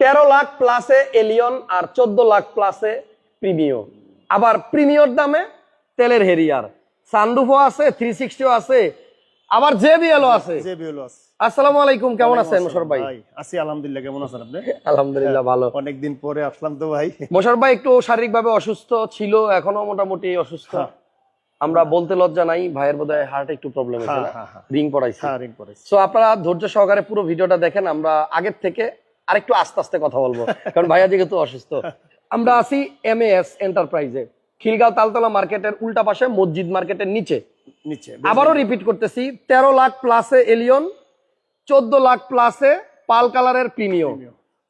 তেরো লাখ প্লাসে এলিয়ন আর চোদ্দ লাখ প্লাসে প্রিমিও আবার প্রিমিয়র দামে তেলের হেরিয়ার সানরুফও আছে থ্রি সিক্সটিও আছে আবার জেবিএলও আছে। আছে। আসসালামু আলাইকুম কেমন আছেন মোশারফ ভাই? আছি আলহামদুলিল্লাহ কেমন আছেন আপনি? আলহামদুলিল্লাহ ভালো। অনেকদিন পরে আসলাম তো ভাই। মোশারফ ভাই একটু শারীরিকভাবে অসুস্থ ছিল এখনও মোটামুটি অসুস্থ। হ্যাঁ। আমরা বলতে লজ্জা নাই ভাইয়ের বোধহয় হার্ট একটু প্রবলেম হয়েছে হ্যাঁ, হ্যাঁ, হ্যাঁ। রিং পড়াইছে। হ্যাঁ রিং করেছি সো আপনারা ধৈর্য সহকারে পুরো ভিডিওটা দেখেন আমরা আগের থেকে আরেকটু আস্তে আস্তে কথা বলব কারণ ভাইয়া যেহেতু অসুস্থ। আমরা আছি এম এস এন্টারপ্রাইজে খিলগাঁও তালতলা মার্কেটের উল্টা পাশে মসজিদ মার্কেটের নিচে। নিচে আবারও রিপিট করতেছি তেরো লাখ প্লাসে এলিয়ন চোদ্দ লাখ প্লাসে পাল কালারের প্রিমিয়ম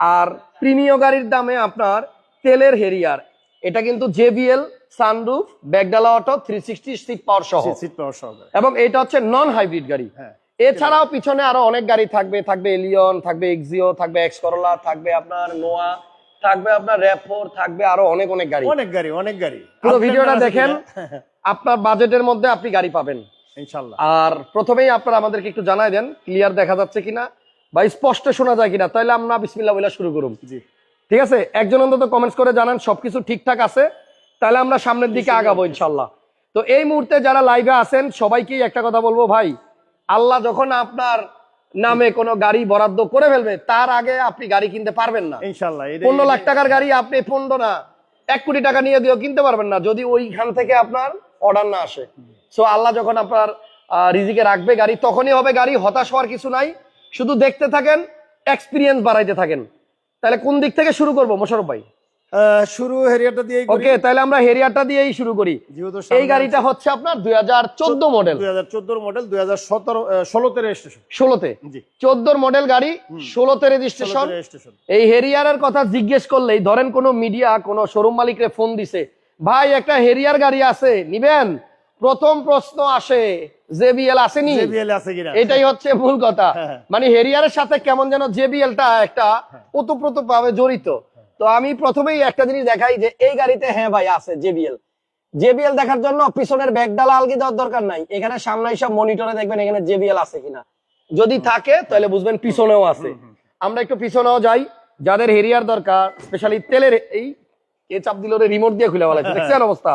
আর প্রিমিয় গাড়ির দামে আপনার তেলের হেরিয়ার এটা কিন্তু JBL sunroof ব্যাগডালা auto three sixty seat power সহ। সিট পাওয়ার সহকারে। এবং এটা হচ্ছে নন হাইব্রিড গাড়ি। হ্যাঁ। এছাড়াও পিছনে আরও অনেক গাড়ি থাকবে থাকবে এলিয়ন থাকবে এক্সিও থাকবে এক্স করোলা থাকবে আপনার নোয়া থাকবে আপনার র্যাপোর থাকবে আরও অনেক অনেক গাড়ি। অনেক গাড়ি অনেক গাড়ি। পুরো ভিডিওটা দেখেন আপনার বাজেটের মধ্যে আপনি গাড়ি পাবেন। ইনশাল্লাহ। আর প্রথমেই আপনারা আমাদেরকে একটু জানাই দেন ক্লিয়ার দেখা যাচ্ছে কিনা বা স্পষ্ট শোনা যায় কিনা তাহলে আমরা বিসমিল্লাহ বলে শুরু করুন। ঠিক আছে? একজন অন্তত কমেন্টস করে জানান সবকিছু ঠিকঠাক আছে তাহলে আমরা সামনের দিকে আগাবো ইনশাল্লাহ। তো এই মুহূর্তে যারা লাইভে আছেন সবাইকেই একটা কথা বলব ভাই আল্লাহ যখন আপনার নামে কোনো গাড়ি বরাদ্দ করে ফেলবে তার আগে আপনি গাড়ি কিনতে পারবেন না। ইনশাল্লাহ পনেরো লাখ টাকার গাড়ি আপনি পনেরো না এক কোটি টাকা নিয়ে দিয়েও কিনতে পারবেন না যদি ওইখান থেকে আপনার অর্ডার না আসে। সো আল্লাহ যখন আপনার রিজিকে রাখবে গাড়ি তখনই হবে গাড়ি হতাশ হওয়ার কিছু নাই। শুধু দেখতে থাকেন এক্সপিরিয়েন্স বাড়াইতে থাকেন। তাহলে কোন দিক থেকে শুরু করব মোশারফ ভাই? শুরু হেরিয়াটা দিয়ে ওকে তাহলে আমরা হেরিয়ারটা দিয়েই শুরু করি। এই গাড়িটা হচ্ছে আপনার দুই হাজার চোদ্দ মডেল দুই হাজার চোদ্দোর মডেল দুই হাজার সতেরো ষোলোতে রেজিস্ট্রেশন ষোলোতে। জি। চোদ্দোর মডেল গাড়ি ষোলোতে রেজিস্ট্রেশন রেজিস্ট্রেশন এই হেরিয়ারের কথা জিজ্ঞেস করলেই ধরেন কোনো মিডিয়া কোনো শোরুম মালিকরে ফোন দিছে ভাই একটা হেরিয়ার গাড়ি আছে নিবেন? প্রথম প্রশ্ন আসে জেবিএল আসেনি? এটাই হচ্ছে মূল কথা। হ্যাঁ। মানে হেরিয়ারের সাথে কেমন যেন জেবিএলটা একটা ওতপ্রোত ভাবে জড়িত। তো আমি প্রথমেই একটা জিনিস দেখাই যে এই গাড়িতে হ্যাঁ ভাই আছে জেবিএল। জেবিএল দেখার জন্য পিছনের ব্যাগডালা আলগি দেওয়ার দরকার নাই। এখানে সামনে সব মনিটরে দেখবেন এখানে জেবিএল আছে কিনা। যদি থাকে তাহলে বুঝবেন পিছনেও আছে। আমরা একটু পিছনেও যাই। যাদের হেরিয়ার দরকার স্পেশালি তেলের এই এ চাপ দিল রিমোট দিয়ে খুলে বলা দেখছেন অবস্থা?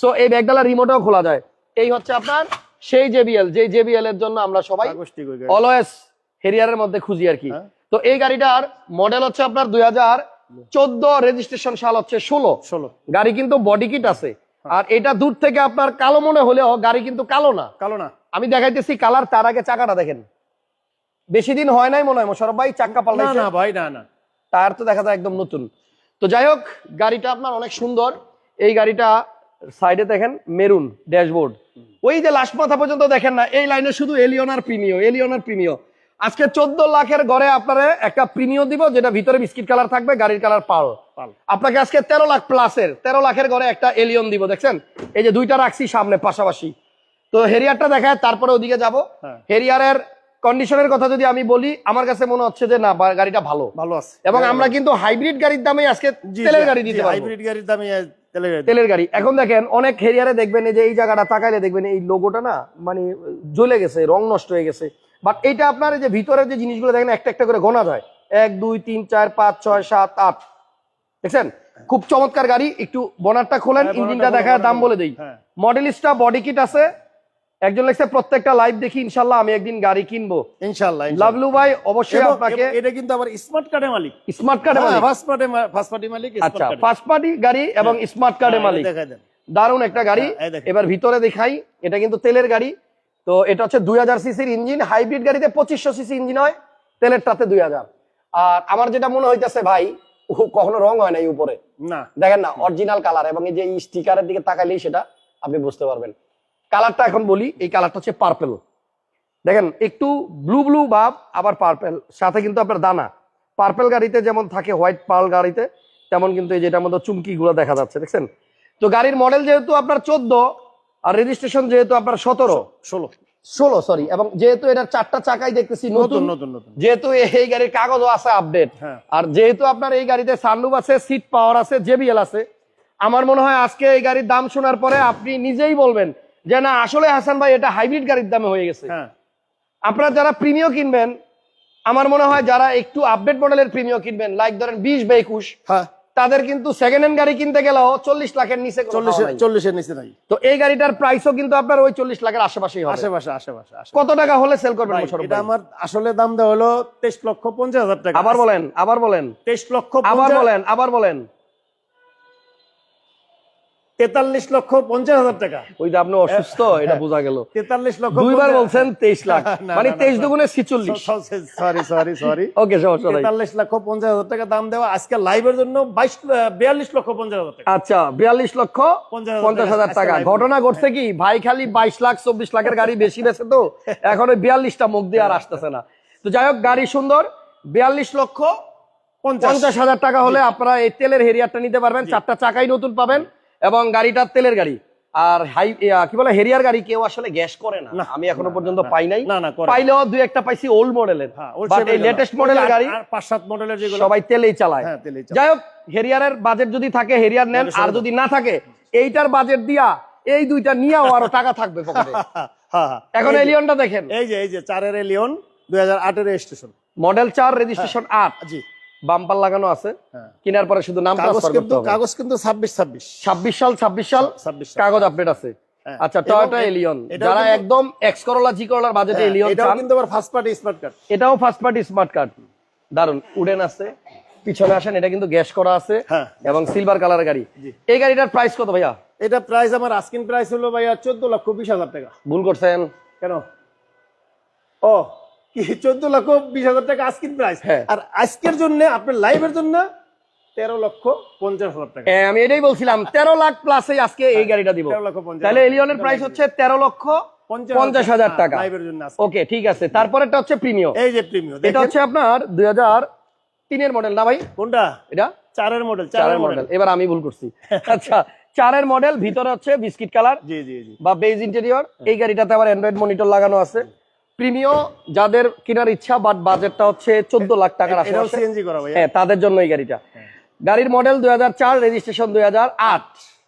সো এই ব্যাগডালা রিমোটও খোলা যায়। এই হচ্ছে আপনার সেই জেবিএল যে জেবিএল এর জন্য আমরা সবাই? অলওয়েজ হেরিয়ারের মধ্যে খুঁজি আর কি। হ্যাঁ। তো এই গাড়িটার মডেল হচ্ছে আপনার দুই হাজার চোদ্দ রেজিস্ট্রেশন সাল হচ্ছে ষোলো। ষোলো। গাড়ি কিন্তু বডি কিট আছে। আর এটা দূর থেকে আপনার কালো মনে হলেও গাড়ি কিন্তু কালো না। কালো না। আমি দেখাইতেছি কালার তার আগে চাকাটা দেখেন। বেশি দিন হয় নাই মনে হয় মোশারফ ভাই না পাল্টাইছে? না ভাই না না। টায়ার তো দেখা যায় একদম নতুন। তো যাই হোক গাড়িটা আপনার অনেক সুন্দর। এই গাড়িটা সাইডে দেখেন মেরুন ড্যাশবোর্ড ওই যে লাস্ট মাথা পর্যন্ত দেখেন না এই লাইনে শুধু এলিয়নার প্রিমিও এলিয়নার প্রিমিও আজকে চোদ্দ লাখের ঘরে আপনারা একটা প্রিমিও দিব যেটা ভিতরে বিস্কিট কালার থাকবে গাড়ির কালার পাল। পাল। আপনাকে আজকে তেরো লাখ প্লাসের তেরো লাখের ঘরে একটা এলিয়ন দিব দেখছেন? এই যে দুইটা রাখছি সামনে পাশাপাশি। তো হেরিয়ারটা দেখায় তারপরে ওদিকে যাব। হ্যাঁ। হেরিয়ারের কন্ডিশনের কথা যদি আমি বলি আমার কাছে মনে হচ্ছে যে না গাড়িটা ভালো। ভালো আছে। এবং আমরা কিন্তু হাইব্রিড গাড়ির দামে আজকে তেলের গাড়ি দিতে পারব। হাইব্রিড গাড়ির দামে তেলের গাড়ি। তেলের গাড়ি। এখন দেখেন অনেক হেরিয়ারে দেখবেন এই যে এই জায়গাটা তাকাইলে দেখবেন এই লোগোটা না মানে জ্বলে গেছে রং নষ্ট হয়ে গেছে। বাট এইটা আপনার যে ভিতরে যে জিনিসগুলো দেখেন একটা একটা করে গোনা যায়। এক দুই তিন চার পাঁচ ছয় সাত আট। দেখছেন? খুব চমৎকার গাড়ি একটু বনারটা খোলেন হ্যাঁ, ইঞ্জিনটা দেখায় দাম বলে দেই। হ্যাঁ। মডেলিস্টটা বডি কিট আছে। একজন লেগছে প্রত্যেকটা লাইভ দেখি ইনশাল্লাহ আমি একদিন গাড়ি কিনবো। ইনশাল্লাহ। লাভলু ভাই অবশ্যই আপনাকে এটা কিন্তু আবার স্মার্ট কার্ডের মালিক। স্মার্ট কার্ডে মালিক। ফার্স্ট পার্টি ফার্স্ট পার্টি মালিক আচ্ছা ফার্স্ট পার্টি গাড়ি এবং স্মার্ট কার্ডে হ্যাঁ, মালিক। এটা দেখাই দেন। দারুণ একটা গাড়ি। হ্যাঁ। এবার ভিতরে দেখাই এটা কিন্তু তেলের গাড়ি। তো এটা হচ্ছে দুই হাজার সিসির ইঞ্জিন হাইব্রিড গাড়িতে পঁচিশশো সিসি ইঞ্জিন হয় তেলেরটাতে দুই হাজার। আর আমার যেটা মনে হইতেছে ভাই কখনো রং হয় না এই উপরে। না। দেখেন না অরিজিনাল কালার এবং এই যে স্টিকারের দিকে তাকাইলেই সেটা আপনি বুঝতে পারবেন। কালারটা এখন বলি এই কালারটা হচ্ছে পার্পেল দেখেন একটু ব্লু ব্লু ভাব আবার পার্পেল সাথে কিন্তু আপনার দানা। পার্পেল গাড়িতে যেমন থাকে হোয়াইট পার্ল গাড়িতে তেমন কিন্তু এই যেটার মধ্যে চুমকিগুলো দেখা যাচ্ছে দেখছেন? তো গাড়ির মডেল যেহেতু আপনার চোদ্দ আর রেজিস্ট্রেশন যেহেতু আপনার সতেরো ষোলো। ষোলো সরি এবং যেহেতু এটার চারটা চাকাই দেখতেছি নতুন নতুন নতুন যেহেতু এই গাড়ির কাগজও আছে আপডেট হ্যাঁ। আর যেহেতু আপনার এই গাড়িতে সানরুফ আছে সিট পাওয়ার আছে জেবিএল আছে আমার মনে হয় আজকে এই গাড়ির দাম শোনার পরে আপনি নিজেই বলবেন যে না আসলে হাসান ভাই এটা হাইব্রিড গাড়ির দামে হয়ে গেছে। হ্যাঁ। আপনারা যারা প্রিমিয় কিনবেন আমার মনে হয় যারা একটু আপডেট মডেলের প্রিমিয়াম কিনবেন লাইক ধরেন বিশ বা একুশ হ্যাঁ। তাদের কিন্তু সেকেন্ড হ্যান্ড গাড়ি কিনতে গেলেও চল্লিশ লাখের নিচে চল্লিশের নিচে নাই। তো এই গাড়িটার প্রাইসও কিন্তু আপনার ওই চল্লিশ লাখের আশেপাশে আশেপাশে আশেপাশে। কত টাকা হলে সেল করবেন এটা আমার আসলে দাম দেওয়া হলো তেইশ লক্ষ পঞ্চাশ হাজার টাকা। আবার বলেন আবার বলেন। তেইশ লক্ষ আবার বলেন আবার বলেন। তেতাল্লিশ লক্ষ পঞ্চাশ হাজার টাকা। ওই আপনি অসুস্থ এটা বোঝা গেল। তেতাল্লিশ লক্ষ দুইবার বলছেন তেইশ লাখ। মানে তেইশ। দুগুণে ছিচল্লিশ। সরি সরি সরি ওকে সমস্যা তেতাল্লিশ লক্ষ পঞ্চাশ হাজার টাকা দাম দেওয়া আজকে লাইভের জন্য বাইশ বিয়াল্লিশ লক্ষ পঞ্চাশ হাজার টাকা। আচ্ছা বিয়াল্লিশ লক্ষ পঞ্চাশ হাজার টাকা ঘটনা ঘটছে কি? ভাই খালি বাইশ লাখ চব্বিশ লাখের গাড়ি বেশি বেছে তো এখন ওই বিয়াল্লিশটা মুখ দিয়ে আর আসতেছে না। তো যাই হোক গাড়ি সুন্দর বিয়াল্লিশ লক্ষ পঞ্চাশ। হাজার টাকা হলে আপনারা এই তেলের হেরিয়ারটা নিতে পারবেন। চারটা চাকাই নতুন পাবেন। এবং গাড়িটা তেলের গাড়ি। আর হাই কি বলে হেরিয়ার গাড়ি কেউ আসলে গ্যাস করে না। আমি এখনও পর্যন্ত পাই নাই। পাইলেও দুই একটা পাইছি ওল্ড মডেলের হ্যাঁ, বাট এই এর লেটেস্ট মডেলের গাড়ি আর পাঁচ সাত মডেলের যেগুলো সবাই তেলেই চালায়। হ্যাঁ তেলেই চালায়। যাই হোক হেরিয়ারের বাজেট যদি থাকে হেরিয়ার নেন। আর যদি না থাকে এইটার বাজেট দিয়া এই দুইটা নিয়েও আরও টাকা থাকবে পকেটে। হ্যাঁ, হ্যাঁ। এখন এলিয়নটা দেখেন। এই যে এই যে চারের এলিয়ন দুই হাজার আটের রেজিস্ট্রেশন মডেল চার রেজিস্ট্রেশন আট। জি। বাম্পার লাগানো আছে। হ্যাঁ। কেনার পরে শুধু নাম কাগজ কিন্তু ছাব্বিশ ছাব্বিশ। ছাব্বিশ সাল ছাব্বিশ সাল ছাব্বিশ কাগজ আপডেট আছে। হ্যাঁ। আচ্ছা টয়োটা এলিয়ন যারা একদম এক্স করোলা জি করোলার বাজেটে এলিয়ন এটাও কিন্তু আবার ফার্স্ট পার্টি স্মার্ট কার্ড এটাও ফার্স্ট পার্টি স্মার্ট কার্ড দারুণ উডেন আছে। পিছনে আসেন এটা কিন্তু গ্যাস করা আছে হ্যাঁ। এবং সিলভার কালারের গাড়ি। এই গাড়িটার প্রাইস কত ভাইয়া? এটা প্রাইস আমার আস্কিন প্রাইস হলো ভাইয়া চোদ্দ লক্ষ বিশ হাজার টাকা। ভুল করছেন। কেন? ও কি চোদ্দ লক্ষ বিশ হাজার টাকা আস্কিন প্রাইস হ্যাঁ। আর আজকের জন্য আপনার লাইভের জন্য তেরো লক্ষ পঞ্চাশ হাজার টাকা। হ্যাঁ, আমি এটাই বলছিলাম তেরো লাখ প্লাসে আজকে এই গাড়িটা দিব। 13 লক্ষ পঞ্চাশ তাহলে এলিয়নের প্রাইস হচ্ছে তেরো লক্ষ পঞ্চাশ হাজার টাকা লাইভের জন্য ওকে ঠিক আছে। তারপরেটা হচ্ছে প্রিমিয়াম এই যে প্রিমিয়াম এটা হচ্ছে আপনার দুই হাজার তিনের মডেল না ভাই? কোনটা? এটা? চারের মডেল চারের মডেল মডেল এবার আমি ভুল করছি। আচ্ছা চারের মডেল ভিতরে হচ্ছে বিস্কিট কালার জি জি জি। বা বেজ ইন্টেরিয়র এই গাড়িটাতে আবার অ্যান্ড্রয়েড মনিটর লাগানো আছে। প্রিমিয় যাদের কেনার ইচ্ছা বাট বাজেটটা হচ্ছে চোদ্দ লাখ টাকার আশেপাশে। হ্যাঁ তাদের জন্য এই গাড়িটা। গাড়ির মডেল দুই হাজার চার রেজিস্ট্রেশন দুই হাজার আট।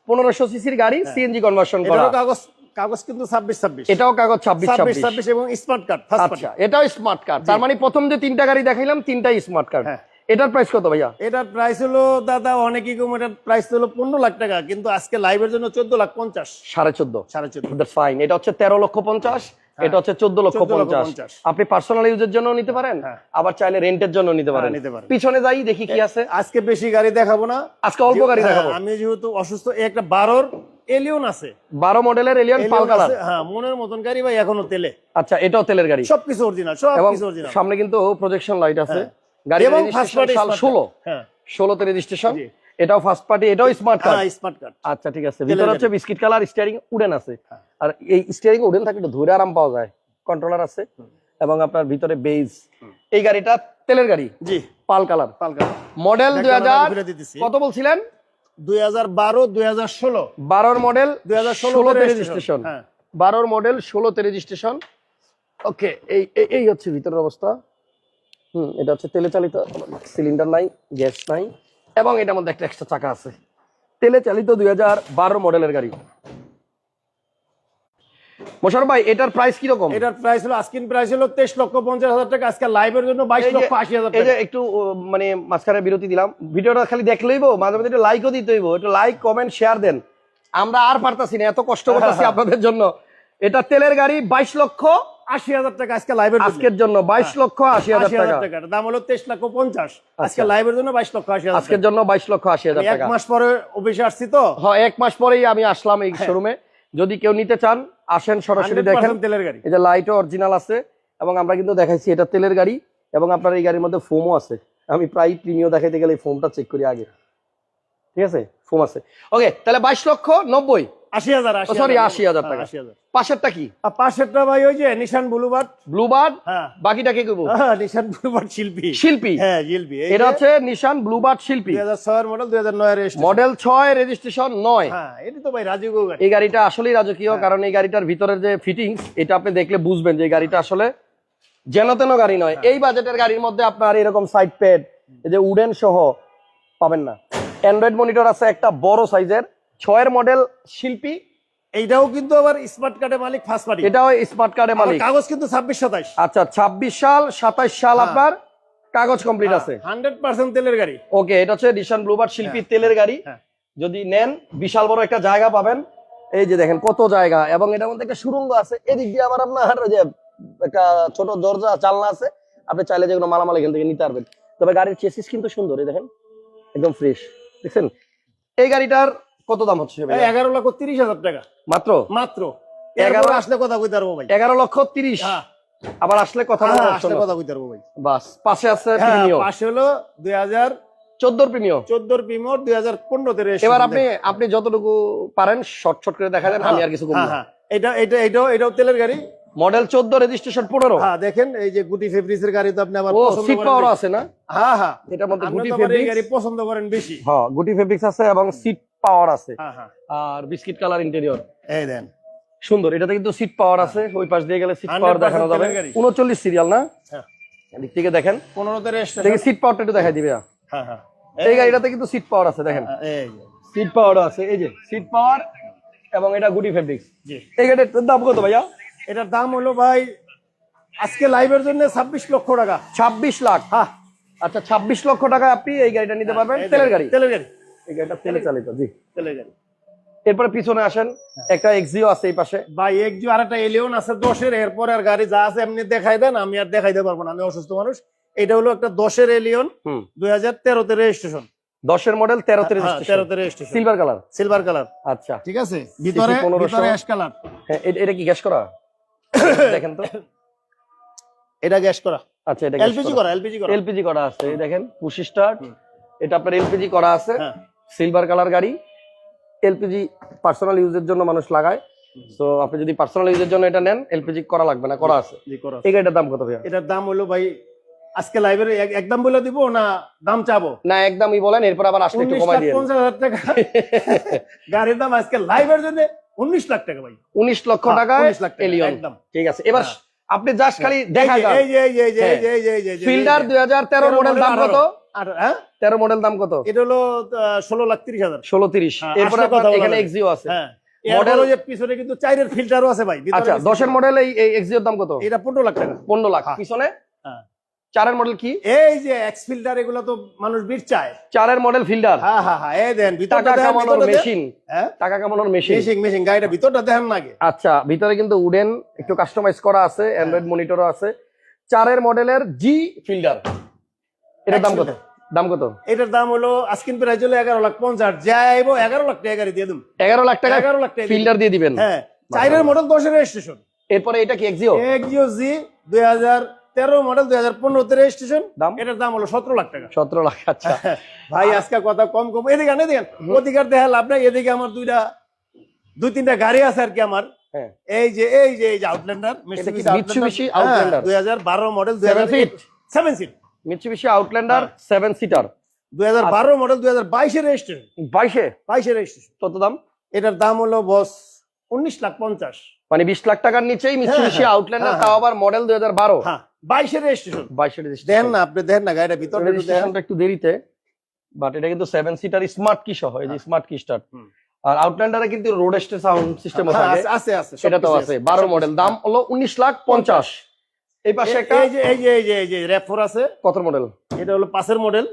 পনেরোশো সিসির গাড়ি সিএনজি কনভার্সন করা। কাগজ কাগজ কিন্তু ছাব্বিশ ছাব্বিশ। এটাও কাগজ ছাব্বিশ ছাব্বিশ। ছাব্বিশ এবং স্মার্ট কার্ড আচ্ছা এটাও স্মার্ট কার্ড তার মানে প্রথম যে তিনটা গাড়ি দেখাইলাম তিনটাই স্মার্ট কার্ড হ্যাঁ। এটার প্রাইস কত ভাইয়া? এটার প্রাইস হলো দাদা অনেকই কম এটার প্রাইস হলো পনেরো লাখ টাকা কিন্তু আজকে লাইভের জন্য চোদ্দ লাখ পঞ্চাশ। সাড়ে চোদ্দ। সাড়ে চোদ্দ। ফাইন এটা হচ্ছে তেরো লক্ষ পঞ্চাশ। এটা হচ্ছে চোদ্দ লক্ষ পঞ্চাশ। আপনি পার্সোনাল ইউজের জন্য নিতে পারেন হ্যাঁ। আবার চাইলে রেন্টের জন্য নিতে পারেন। পিছনে যাই দেখি কি আছে। আজকে বেশি গাড়ি দেখাবো না। আজকে অল্প গাড়ি হ্যাঁ, দেখাবো। আমি যেহেতু অসুস্থ একটা বারোর এলিয়ন আছে। বারো মডেলের এলিয়ন পাল কালার। হ্যাঁ মনের মতন গাড়ি ভাই এখনও তেলে। আচ্ছা এটাও তেলের গাড়ি। সবকিছু অরিজিনাল সব এবং কিছু অরিজিনাল সামনে কিন্তু প্রজেকশন লাইট আছে। গাড়ি এবং ফার্স্ট পার্টি সাল হ্যাঁ। ষোলোতে রেজিস্ট্রেশন। এটাও ফার্স্ট পার্টি এটাও স্মার্ট কার্ড হ্যাঁ স্মার্ট কার্ড আচ্ছা ঠিক আছে। ভিতরে হচ্ছে বিস্কিট কালার স্টিয়ারিং উডেন আছে। হ্যাঁ। আর এই স্টিয়ারিং উডেন থাকে একটু ধরে আরাম পাওয়া যায়। কন্ট্রোলার আছে। এবং আপনার ভিতরে বেজ এই গাড়িটা তেলের গাড়ি। জি। পাল কালার মডেল camera হাজার ঘুরে দিতেছি। কত বলছিলেন? দুই হাজার বারো দুই হাজার ষোলো। বারোর মডেল দুই হাজার ষোলোতে রেজিস্ট্রেশন হ্যাঁ। বারোর মডেল ষোলোতে রেজিস্ট্রেশন ওকে এই- এই হচ্ছে ভিতরের অবস্থা। হুম এটা হচ্ছে তেলে চালিত। সিলিন্ডার নাই গ্যাস নাই। এবং এটার মধ্যে একটা এক্সট্রা চাকা আছে। তেলে চালিত দুই হাজার বারো মডেলের গাড়ি। মোশারফ ভাই এটার প্রাইস কীরকম? এটার প্রাইস হলো আস্কিন প্রাইস হলো তেইশ লক্ষ পঞ্চাশ হাজার টাকা। আজকে লাইভের জন্য বাইশ এই যে- লক্ষ আশি হাজার এই যে একটু মানে মাঝখানে বিরতি দিলাম। ভিডিওটা খালি দেখলেইবো মাঝে মাঝে একটু লাইকও দিতে হইব। একটু লাইক কমেন্ট শেয়ার দেন। আমরা আর পারতাছি না এত কষ্ট করতেছি আপনাদের জন্য। এটা তেলের গাড়ি বাইশ লক্ষ আশি হাজার টাকা আজকে লাইভের আজকের জন্য বাইশ লক্ষ আশি হাজার টাকা। দাম হলো তেইশ লক্ষ পঞ্চাশ। আজকে আচ্ছা। লাইভের জন্য বাইশ লক্ষ আশি আজকের জন্য বাইশ লক্ষ আশি হাজার এক মাস পরে অফিসে আসছি তো। হ্যাঁ এক মাস পরেই আমি আসলাম এই শোরুমে যদি কেউ নিতে চান আসেন সরাসরি দেখেন। তেলের গাড়ি। যে লাইটও অরিজিনাল আছে এবং আমরা কিন্তু দেখাইছি এটা তেলের গাড়ি এবং আপনার এই গাড়ির মধ্যে ফোমও আছে। আমি প্রায় প্রিমিয় দেখাইতে গেলে এই ফোমটা চেক করি আগে। ঠিক আছে? ফোম আছে। ওকে তাহলে বাইশ লক্ষ নব্বই। আশি হাজার আশি হাজার। টাকা। হ্যাঁ, 80,000 পাশেরটা কি? পাশেরটা ভাই ওই যে নিশান ব্লুবার্ড ব্লুবার্ড হ্যাঁ। বাকিটা কে করব? হ্যাঁ, নিশান ব্লুবার্ড শিল্পী। শিল্পী? হ্যাঁ শিল্পী। এটা হচ্ছে নিশান ব্লুবার্ড শিল্পী। দুই হাজার ছয়ের মডেল দুই হাজার রেজিস্ট্রেশন মডেল ছয় রেজিস্ট্রেশন নয়। হ্যাঁ এটা তো ভাই রাজীব এই গাড়িটা আসলেই রাজকীয় কারণ এই গাড়িটার ভিতরের যে ফিটিংস এটা আপনি দেখলে বুঝবেন যে এই গাড়িটা আসলে যেন তেন গাড়ি নয়। এই বাজেটের গাড়ির মধ্যে আপনার এরকম সাইড প্যাড যে উডেন সহ পাবেন না। অ্যান্ড্রয়েড মনিটর আছে একটা বড় সাইজের ছয়ের মডেল শিল্পী। এইটাও কিন্তু আবার স্মার্ট কার্ডের মালিক ফার্স্ট পার্টি এটাও স্মার্ট কার্ডের মালিক। কাগজ কিন্তু ছাব্বিশ সাতাইশ। আচ্ছা ছাব্বিশ সাল সাতাইশ সাল হ্যাঁ। আপনার কাগজ কমপ্লিট আছে। হান্ড্রেড পার্সেন্ট তেলের গাড়ি। ওকে এটা হচ্ছে ডিশান ব্লুবার্ড শিল্পী তেলের গাড়ি। হ্যাঁ। যদি নেন বিশাল বড় একটা জায়গা পাবেন। এই যে দেখেন কত জায়গা। এবং এটার মধ্যে একটা সুরঙ্গ আছে। এদিক দিয়ে আবার আপনার যে একটা ছোট দরজা চালনা আছে। আপনি চাইলে যেগুলো মালামাল এখান থেকে নিতে পারবেন। তবে গাড়ির চেসিস কিন্তু সুন্দর এই দেখেন। একদম ফ্রেশ দেখছেন? এই গাড়িটার কত দাম হচ্ছে এগারো লক্ষ তিরিশ হাজার টাকা। মাত্র? মাত্র। এগারো- আসলে কথা কইতে পারব ভাই। এগারো লক্ষ তিরিশ? হ্যাঁ, আবার আসলে কথা হ্যাঁ, আসলে কথা। কইতে পারব ভাই। বাস পাশে আছে হ্যাঁ পাশে হলো দুই হাজার চোদ্দোর প্রিমিয়ম চোদ্দোর প্রিমোর দুই হাজার পনেরোতে এবার আপনি আপনি যতটুকু পারেন শর্ট শর্ট করে দেখা দেন আমি আর কিছু করব এটা এটা এটাও এটাও তেলের গাড়ি। মডেল চোদ্দ রেজিস্ট্রেশন পনেরো। হ্যাঁ দেখেন এই যে গুটি ফেব্রিক্সের গাড়ি তো আপনি আবার সিট করেন আছে না? হ্যাঁ হ্যাঁ। এটার মধ্যে গুটি তো গাড়ি পছন্দ করেন বেশি। হ্যাঁ গুটি ফেব্রিক্স আছে এবং সিট পাওয়ার আছে। হ্যাঁ হ্যাঁ। আর বিস্কিট কালার ইন্টেরিয়র এই দেন। সুন্দর এটাতে কিন্তু সিট পাওয়ার আছে ওই পাশ দিয়ে গেলে সিট পাওয়ার দেখানো যাবে। গাড়ি। উনচল্লিশ সিরিয়াল না? হ্যাঁ। এদিক থেকে দেখেন। পনেরোতে সিট পাওয়ারটা একটু দেখাই দিবে। হ্যাঁ হ্যাঁ। এই গাড়িটাতে কিন্তু সিট পাওয়ার আছে দেখেন। সিট পাওয়ারও আছে এই যে। সিট পাওয়ার এবং এটা গুটি ফেব্রিক্স জি। এই গাড়িটার দাম কত ভাইয়া? এটার দাম হলো ভাই আজকে লাইভের জন্য ছাব্বিশ লক্ষ টাকা। ছাব্বিশ লাখ। হ্যাঁ। আচ্ছা ছাব্বিশ লক্ষ টাকায় আপনি এই গাড়িটা নিতে পারবেন তেলের গাড়ি। তেলের গাড়ি। এই গাড়িটা তেলে চালিত জি। তেলের গাড়ি। এরপরে পিছনে আসেন একটা এক্সিও আছে এই পাশে। ভাই আর একটা এলিয়ন আছে দশের। এরপরে আর গাড়ি যা আছে এমনি দেখাই দেন আমি আর দেখাইতে পারব না আমি অসুস্থ মানুষ। এটা হলো একটা দশের এলিয়ন দুই হাজার তেরোতে রেজিস্ট্রেশন দশের মডেল তেরোতে তেরোতে registration silver colour silver colour আচ্ছা। ঠিক আছে? ভিতরে ভিতরে অ্যাশ কালার হ্যাঁ এটা কি গ্যাস করা? দেখেন তো। এটা গ্যাস করা। আচ্ছা এটা এলপিজি করা। এলপিজি করা। এলপিজি করা আছে দেখেন পুশি স্টার্ট এটা আপনার এলপিজি করা আছে। হ্যাঁ। সিলভার কালার গাড়ি এলপিজি পার্সোনাল ইউজের জন্য মানুষ লাগায়। তো আপনি যদি পার্সোনাল ইউজের জন্য এটা নেন এলপিজি করা লাগবে না করা আছে। এই গাড়িটার দাম কত ভাইয়া? এটার দাম হলো ভাই আজকে লাইভের একদম বলে দিব না দাম চাবো? না একদমই বলেন এরপর আবার আসলে একটু কমাই দিয়ে। পঞ্চাশ হাজার টাকা। গাড়ির দাম আজকে লাইভের জন্য উনিশ লাখ টাকা ভাই। উনিশ লক্ষ হ্যাঁ, টাকায় 19 লাখ টাকা, এলিয়ন একদম। ঠিক আছে এবার হ্যাঁ। আপনি জাস্ট খালি দেখা এই যান এই যে এই যে এই এই ফিল্ডার মডেল দাম কত? হ্যাঁ? তেরো মডেল দাম কত? এটা হলো ষোলো লাখ তিরিশ হাজার। ষোলো তিরিশ। হ্যাঁ, এরপরে এখানে। এক্সিও আছে। হ্যাঁ মডেল যে পিছনে কিন্তু চাইরের ফিল্টারও আছে ভাই আচ্ছা দশের মডেল এই এক্সিওর দাম কত? এটা পনেরো লাখ টাকা। পনেরো লাখ। হ্যাঁ। পিছনে? হ্যাঁ। চারের মডেল কি? এই যে এক্স ফিল্টার এগুলো তো মানুষ বিট চায় চারের মডেল ফিল্ডার হ্যাঁ হ্যাঁ হ্যাঁ এই দেন ভিতরটা টাকা কামানোর মেশিন হ্যাঁ? টাকা কামানোর মেশিন মেশিন মেশিন গাড়িটা ভিতরটা দেখেন আগে। আচ্ছা ভিতরে কিন্তু উডেন একটু কাস্টমাইজ করা আছে অ্যান্ড্রয়েড মনিটরও আছে। চারের মডেলের জি ফিল্ডার এটার দাম কত? দাম কত? এটার দাম হলো আজকিন প্রাইস হলো এগারো লাখ পঞ্চাশ। যাইব এগারো লাখ টাকা গাড়ি দিয়ে এগারো লাখ টাকা এগারো লাখ টাকা দিয়ে ফিল্ডার দিয়ে দিবেন। হ্যাঁ। মডেল দশের রেজিস্ট্রেশন এরপরে এটা কি এক্সিও এক্সিও জি দুই হাজার তেরো মডেল দুই হাজার পনেরোতে রেজিস্ট্রেশন দাম? এটার দাম হলো সতেরো লাখ টাকা। সতেরো লাখ আচ্ছা। ভাই আজকে কথা কম কম। এদিকে আন, আন। অধিকার দেখা লাভ নাই। এদিকে আমার দুইটা দুই তিনটা গাড়ি আছে আর কি আমার। হ্যাঁ। এই যে এই যে এই যে আউটল্যান্ডার দুই হাজার বারো মডেল দুই Seven হাজার seat? Seven seat Mitsubishi Outlander seven seater দুই হাজার বারো মডেল দুই হাজার বাইশের রেজিস্ট্রেশন বাইশে? বাইশের রেজিস্ট্রেশন কত দাম? এটার দাম হলো বস উনিশ লাখ পঞ্চাশ। মানে বিশ লাখ টাকার নিচেই হ্যাঁ, আউটল্যান্ডার হ্যাঁ, তাও আবার মডেল দুই হাজার বারো। হ্যাঁ বাইশের রেজিস্ট্রেশন বাইশের দেখেন না আপনি দেখেন না গাড়িটা ভিতরে রেজিস্ট্রেশনটা একটু দেরিতে বাট এটা কিন্তু সেভেন সিটার স্মার্ট কি সহ এই যে স্মার্ট কি স্টার্ট আর আউটল্যান্ডারে কিন্তু রোড সাউন্ড সিস্টেম হ্যাঁ, আছে, আছে আছে সেটা তো আছে। বারো সবকিছু মডেল দাম হলো উনিশ লাখ পঞ্চাশ। এই পাশে একটা এই যে এই যে এই যে এই যে আছে। কত মডেল এটা হলো পাঁচের মডেল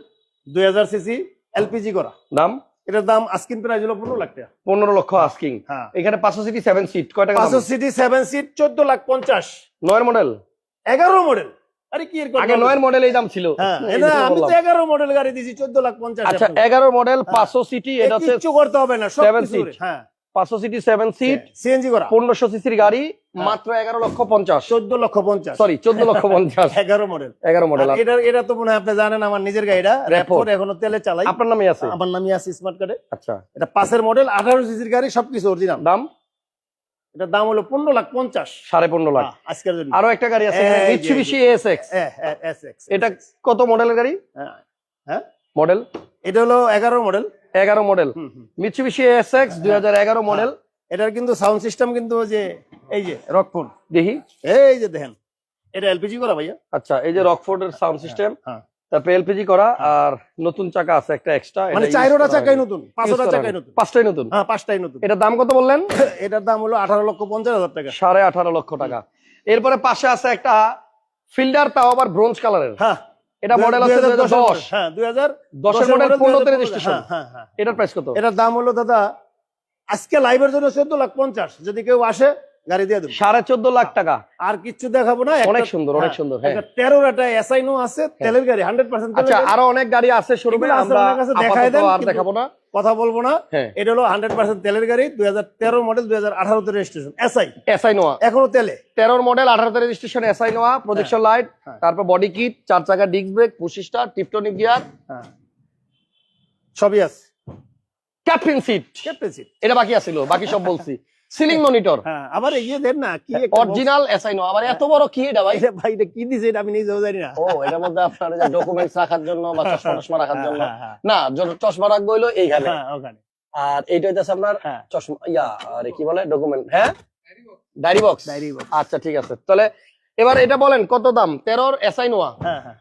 দুই হাজার সিসি এলপিজি করা। দাম? এটার দাম আস্কিন প্রাইস হলো পনেরো লাখ টাকা। পনেরো লক্ষ আস্কিং হ্যাঁ। এখানে পাঁচশো সিটি সেভেন সিট কয় টাকা পাঁচশো সিটি সেভেন সিট চোদ্দ লাখ পঞ্চাশ। নয়ের মডেল এগারো মডেল আরে কি এর কথা আগে নয়ের মডেল এই দাম ছিল। হ্যাঁ এটা আমি তো বললাম। এগারো মডেল গাড়ি দিয়েছি চোদ্দ লাখ পঞ্চাশ আচ্ছা আপনাকে। এগারো মডেল পাঁচশো সিটি এটা হচ্ছে কিচ্ছু করতে হবে না সব কিছু হ্যাঁ। পাঁচশো সিটি সেভেন সিট সিএনজি করা। পনেরোশো সিসির গাড়ি মাত্র এগারো লক্ষ পঞ্চাশ। চোদ্দ লক্ষ পঞ্চাশ। সরি চোদ্দ লক্ষ পঞ্চাশ। এগারো মডেল এগারো মডেল এটা এটা তো মনে হয় আপনি জানেন আমার নিজের গাড়িটা র্যাপোর এখনও তেলে চালাই। আপনার নামে আছে? আমার নামই আছে স্মার্ট কার্ডে আচ্ছা। এটা পাঁচের মডেল আঠারো সিসির গাড়ি সবকিছু অরিজিনাল দাম? এটার দাম হলো পনেরো লাখ পঞ্চাশ। সাড়ে পনেরো লাখ। হ্যাঁ, আজকের জন্য। আরও একটা গাড়ি আছে হ্যাঁ, হ্যাঁ, SX, এটা কত মডেলের গাড়ি? হ্যাঁ, হ্যাঁ। মডেল এটা হলো এগারো মডেল এগারো মডেল হুম। মিৎসুবিশি এসএক্স দুই হাজার এগারো মডেল এটার কিন্তু সাউন্ড সিস্টেম কিন্তু যে এই যে রকফোন দেখি। এই যে দেখেন এটা এলপিজি করা ভাইয়া? আচ্ছা এই যে রকফোর্ডের সাউন্ড সিস্টেম হ্যাঁ। তারপরে এলপিজি করা আর নতুন চাকা আছে একটা এক্সট্রা মানে চাইরোটা চাকাই নতুন পাঁচটা চাকাই নতুন। পাঁচটাই নতুন। হ্যাঁ পাঁচটাই নতুন। এটার দাম কত বললেন? এটার দাম হলো আঠারো লক্ষ পঞ্চাশ হাজার টাকা। সাড়ে আঠারো লক্ষ টাকা। এরপরে পাশে আছে একটা ফিল্ডার তাও আবার ব্রোঞ্জ কালারের হ্যাঁ। এটা মডেল আছে 2010 হ্যাঁ দুই হাজার দশের মডেল রেজিস্ট্রেশন হ্যাঁ হ্যাঁ হ্যাঁ। এটার প্রাইস কত? এটার দাম হলো দাদা আজকে লাইভের জন্য চোদ্দ লাখ পঞ্চাশ। যদি কেউ আসে গাড়ি দিয়ে দেব। সাড়ে চোদ্দ লাখ টাকা। আর কিছু দেখাবো না অনেক সুন্দর, অনেক সুন্দর, হ্যাঁ। তেরোর একটা এসআইনো আছে তেলের গাড়ি হান্ড্রেড পার্সেন্ট আচ্ছা আরও অনেক গাড়ি আছে শোরুমে আমরা আমার কাছে দেখায় আপাতত দেন, আর দেখাবো না। কথা বলব না। হ্যাঁ। এটা হলো হান্ড্রেড পার্সেন্ট তেলের গাড়ি দুই হাজার তেরো মডেল দুই হাজার আঠারোতে রেজিস্ট্রেশন এসআই এসআই নোয়া এখনও তেলে। তেরোর মডেল আঠারোতে registration SI Noah projection light. তারপর বডি কিট চার চাকা disc brake push starter tiptronic gear সবই আছে। ক্যাপ্টেন সিট ক্যাপ্টেন সিট এটা বাকি আছিল বাকি সব বলছি। সিলিং মনিটর হ্যাঁ আবার এগিয়ে দেন না কি অরিজিনাল এসআই আবার এত বড় কি এটা ভাই? এটা ভাই এটা কি দিছে এটা আমি নিজেও জানি না। ও এটার মধ্যে আপনার ডকুমেন্টস রাখার জন্য বা চশমা টশমা রাখার জন্য। হ্যাঁ, হ্যাঁ, না য- চশমা রাখব হইল এইখানে। হ্যাঁ, ওখানে। আর এইটা হইতেছে আপনার হ্যাঁ। চশমা ইয়া আরে কি বলে ডকুমেন্ট হ্যাঁ? Diary box diary box। আচ্ছা ঠিক আছে। তাহলে এবার এটা বলেন কত দাম? তেরোর এসআই নোয়া হ্যাঁ হ্যাঁ।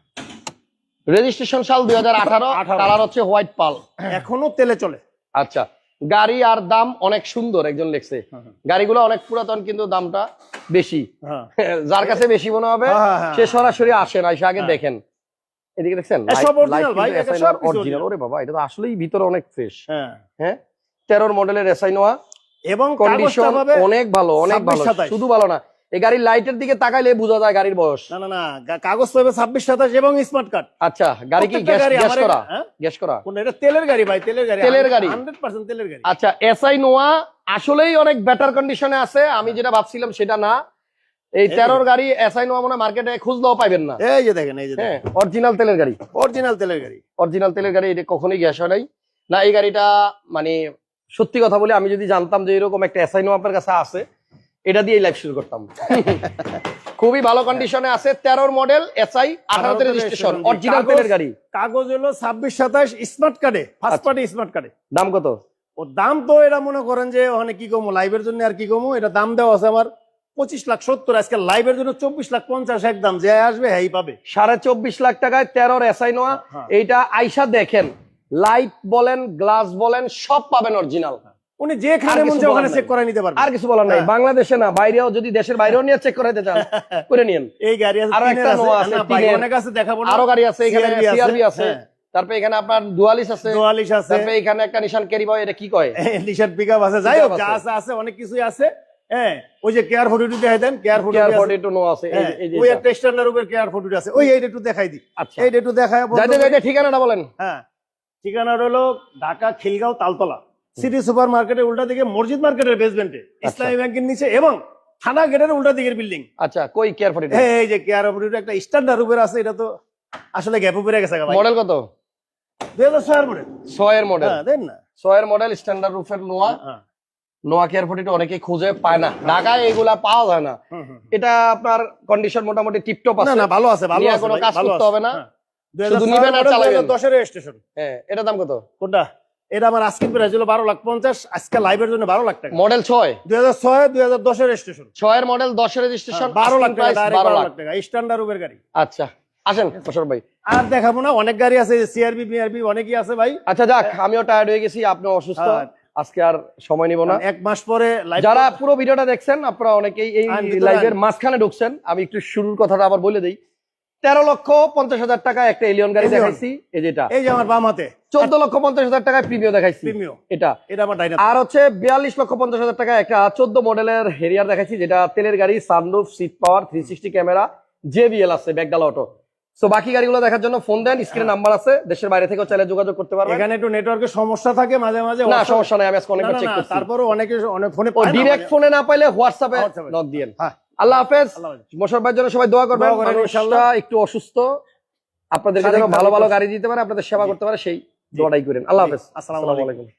রেজিস্ট্রেশন সাল দুই হাজার আঠারো 18 কালার হচ্ছে হোয়াইট পাল এখনও তেলে চলে। আচ্ছা। গাড়ি আর দাম অনেক সুন্দর একজন লেখছে। গাড়িগুলো অনেক পুরাতন কিন্তু দামটা বেশি। হ্যাঁ। যার কাছে বেশি মনে হবে হ্যাঁ, হ্যাঁ, সে সরাসরি আসেন এসে আগে হ্যাঁ। দেখেন। এদিকে দেখছেন? অরিজিনাল ওরে বাবা এটা তো আসলেই ভিতরে অনেক ফ্রেশ হ্যাঁ। হ্যাঁ? তেরোর মডেলের এসআই নোয়া এবং কন্ডিশন অনেক ভালো অনেক 26, ভালো শুধু ভালো না এই গাড়ির লাইটের দিকে তাকাইলে বোঝা যায় গাড়ির বয়স। না না না কাগজ পাবে ছাব্বিশ সাতাশ এবং স্মার্ট কার্ড আচ্ছা গাড়ি কি গ্যাস গ্যাস করা? হ্যাঁ? গ্যাস করা? কোন এটা তেলের গাড়ি ভাই তেলের গাড়ি। তেলের গাড়ি? হান্ড্রেড পার্সেন্ট তেলের গাড়ি। আচ্ছা এসআই নোয়া আসলেই অনেক বেটার কন্ডিশনে আছে। আমি যেটা ভাবছিলাম সেটা না। এই তেরোর গাড়ি এসআই নোয়া মনে মার্কেটে খুঁজলেও পাইবেন না। এই যে দেখেন এই যে হ্যাঁ অরিজিনাল তেলের গাড়ি। অরিজিনাল তেলের গাড়ি। অরিজিনাল তেলের গাড়ি এটা কখনোই গ্যাস হয় নাই। না এই গাড়িটা মানে সত্যি কথা বলি আমি যদি জানতাম যে এরকম একটা এসআই নোয়া আপনার কাছে আছে এটা দিয়ে লাইভ শুরু করতাম। খুবই ভালো কন্ডিশনে আছে তেরোর মডেল এসআই আঠারোতে রেজিস্ট্রেশন অরিজিনাল তেলের গাড়ি। কাগজ হলো ছাব্বিশ সাতাশ স্মার্ট কার্ডে ফার্স্ট। পার্টি স্মার্ট কার্ডে দাম কত? ও দাম তো এটা মনে করেন যে ওখানে কি কমো লাইভের জন্য আর কি কমো এটা দাম দেওয়া আছে আমার পঁচিশ লাখ সত্তর আজকে লাইভের জন্য চব্বিশ লাখ পঞ্চাশ একদম যে আসবে হ্যাঁ পাবে। সাড়ে চব্বিশ লাখ টাকায় তেরোর এসআই নোয়া হ্যাঁ। এইটা আইসা দেখেন লাইট বলেন গ্লাস বলেন সব পাবেন অরিজিনাল উনি যেখানে মন চায় ওখানে চেক করে নিতে পারবে। আর কিছু বলার নাই। হ্যাঁ। বাংলাদেশে না বাইরেও যদি দেশের বাইরেও নিয়ে চেক করাইতে চান করে নিন এই গাড়ি আছে আরও একটা আছে, নোয়া। অনেক আছে দেখাবো আরও গাড়ি আছে এখানে সিআরবি আছে হ্যাঁ। তারপরে এখানে আপনার ডুয়ালিস আছে। চুয়াল্লিশ আছে। তারপরে এখানে একটা নিশান ক্যারি বয় এটা কি কয়? নিশান পিক আছে। যাই হোক যা আছে। আছে অনেক কিছুই আছে। হ্যাঁ ওই যে কেয়ার ফটো দেখাই দেন কেয়ার ফটো কেয়ার ফোর্টি টু নো আছে এই যে- এই ওই। একটা স্ট্যান্ডার্ড উপর কেয়ার ফটো আছে। ওই এইটা একটু দেখাই দি আচ্ছা। এইটা একটু দেখায় যাইতে যাইতে ঠিকানাটা বলেন। হ্যাঁ ঠিকানা হলো ঢাকা খিলগাঁও তালতলা। সিটি সুপার মার্কেটের উল্টা দিকে মসজিদ মার্কেটের বেসমেন্টে ইসলামী ব্যাংকের নিচে এবং থানা গেটের উল্টা দিকের বিল্ডিং আচ্ছা কই কেয়ার ফোর্টি এই যে কেয়ার ফটো একটা স্ট্যান্ডার্ড উপর আছে এটা তো আসলে গ্যাপ উপরে গেছে ভাই। মডেল কত? দুই হাজার ছয়ের মডেল ছয়ের মডেল হ্যাঁ দেন না। ছয়ের মডেল স্ট্যান্ডার্ড রুফের নোয়া। হ্যাঁ। নোয়া কেয়ার ফোর্টি অনেকে খুঁজে পায় না। ঢাকায় এগুলা পাওয়া যায় না। এটা আপনার কন্ডিশন মোটামুটি টিপটপ না আছে। না ভালো আছে ভালো আছে কোনো কাজ করতে হবে না? হ্যাঁ। 2006 শুধু নিবেন আর চালাবেন। 2010 এর স্টেশন হ্যাঁ এটা দাম কত? কোনটা? এটা আমার আজকের প্রাইস ছিল বারো লাখ পঞ্চাশ আজকে লাইভের জন্য বারো লাখ টাকা। মডেল ছয়? দুই হাজার ছয় দুই হাজার দশের স্টেশন ছয়ের মডেল দশের রেজিস্ট্রেশন বারো লাখ টাকা বারো লাখ। টাকা স্ট্যান্ডার্ড উপের গাড়ি। আচ্ছা আসেন মোশারফ ভাই। আর দেখাবো না অনেক গাড়ি আছে সিআরবি বিআরবি অনেকই আছে ভাই। আচ্ছা যাক আমিও টায়ার্ড হয়ে গেছি আপনি অসুস্থ। হ্যাঁ। আজকে আর সময় নিব না। এক মাস পরে যারা পুরো ভিডিওটা দেখছেন আপনারা অনেকেই এই লাইভের মাঝখানে ঢুকছেন। আমি একটু শুরুর কথাটা আবার বলে দিই। তেরো লক্ষ পঞ্চাশ হাজার টাকা একটা এলিয়ন গাড়ি। দেখাইছি এই যেটা এই যে আমার বাম হাতে। চোদ্দ লক্ষ পঞ্চাশ হাজার টাকায় প্রিমিয় দেখাইছি। এটা। এটা আমার আর হচ্ছে বিয়াল্লিশ লক্ষ পঞ্চাশ হাজার টাকা একটা চোদ্দ মডেলের হেরিয়ার দেখাইছি যেটা তেলের গাড়ি sunroof seat power three sixty camera JBL আছে ব্যাগডালা অটো সো বাকি গাড়িগুলো দেখার জন্য ফোন দেন স্ক্রিনে নাম্বার আছে দেশের বাইরে থেকেও চাইলে যোগাযোগ করতে পারবেন। এখানে একটু নেটওয়ার্কের সমস্যা থাকে মাঝে মাঝে না সমস্যা নাই আমি আজকে অনেকবার চেক করছি। তারপরও অনেকে অনেক ফোনে ও ডিরেক্ট ফোনে না পাইলে হোয়াটসঅ্যাপে। নক দিয়েন হ্যাঁ। আল্লাহ হাফেজ। হাফেজ। ভাইয়ের জন্য সবাই দোয়া করবেন ইনশাআল্লাহ। একটু অসুস্থ আপনাদেরকে যেন ভালো ভালো গাড়ি দিতে পারে আপনাদের সেবা করতে পারে সেই দোয়াটাই করেন। আল্লাহ হাফেজ। আসসালামু। আলাইকুম।